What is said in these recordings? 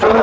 চলে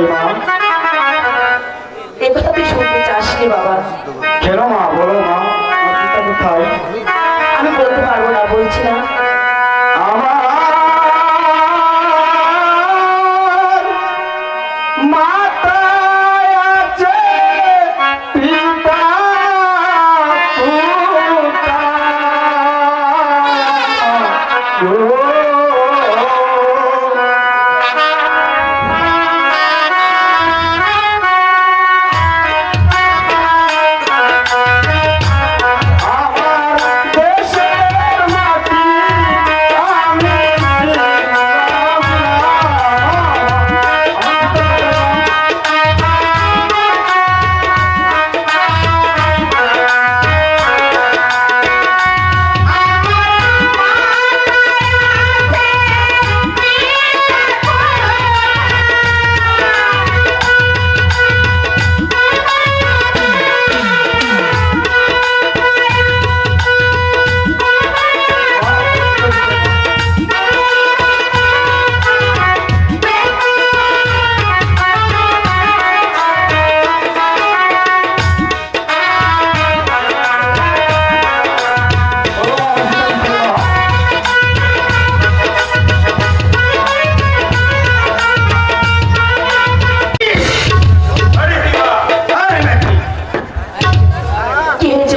পিতা কোথায় মা এ কথা তুই শুনতে চাসনি বাবা। কেন মা? বলো মা পিতা কোথায়? আমি বলতে পারব না বলছি না। আমার মাথায়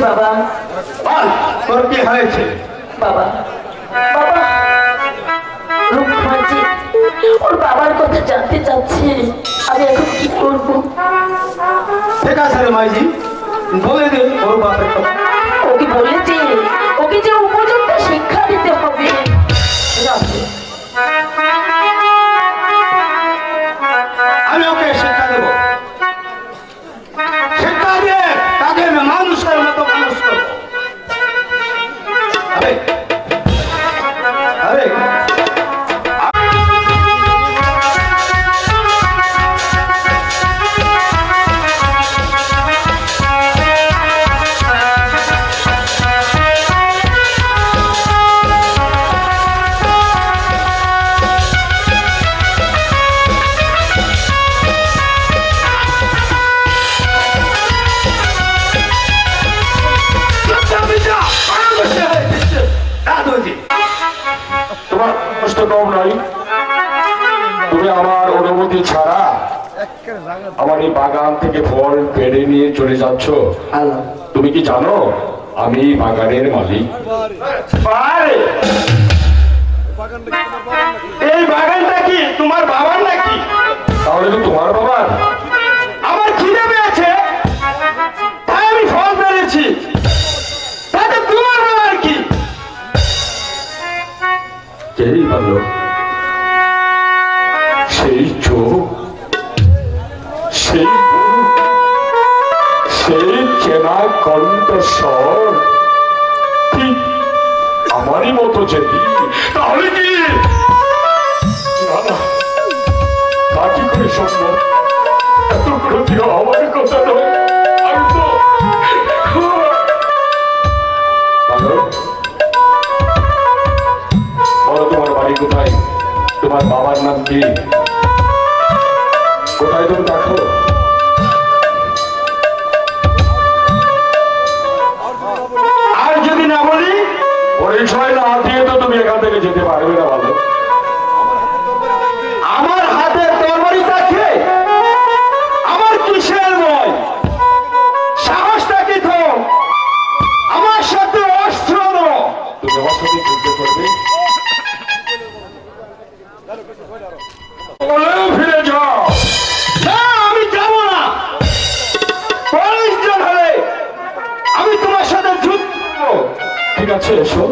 বাবা। বল তোর কি হয়েছে? বাবা। বাবা। রূপমাজি ওর বাবার কথা জানতে চাচ্ছি। আমি এখন কি করব? ঠিক আছে রে মাইজি বলে দে ওর বাবার কথা। ওকে বলেছে ওকে যে উপযুক্ত শিক্ষা দিতে হবে। তোমার কষ্ট কম নয়। তুমি আমার অনুমতি ছাড়া আমার এই বাগান থেকে ফল পেড়ে নিয়ে চলে যাচ্ছ। তুমি কি জানো আমি বাগানের মালিক? এই বাগানটা কি তোমার বাবার নাকি? তাহলে তো তোমার বাবার। ভালো। সেই চোখ, সেই সেই চেনা কণ্ঠস্বর আমারই মতো যদি, তাহলে কি? কি করে এত কথা নয়। বাবার নাম কি? কোথায় তুমি দেখো? আর যদি না বলি, পরিচয় না দিয়ে তো তুমি এখান থেকে যেতে পারবে না। ঠিক আছে এসো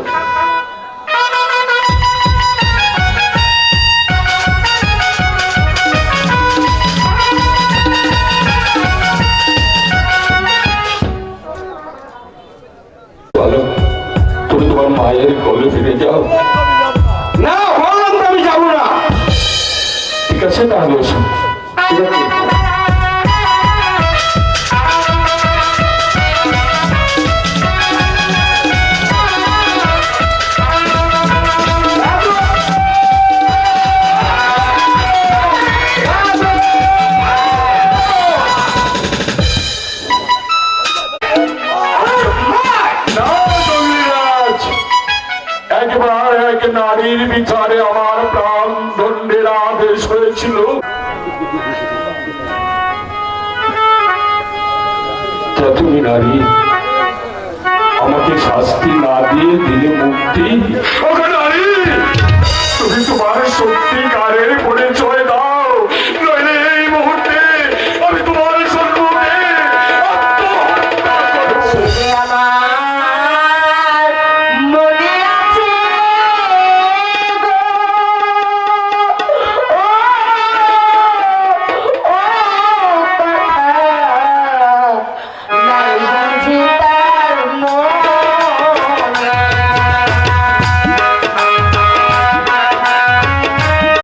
মায়ের যাও। না আমি যাব না। ঠিক আছে তাহলে ঠিক আছে? তুমি নারী আমাকে শাস্তি না দিয়ে দিলে মুক্তি। তুমি তোমার সত্যিকারের পরিচয়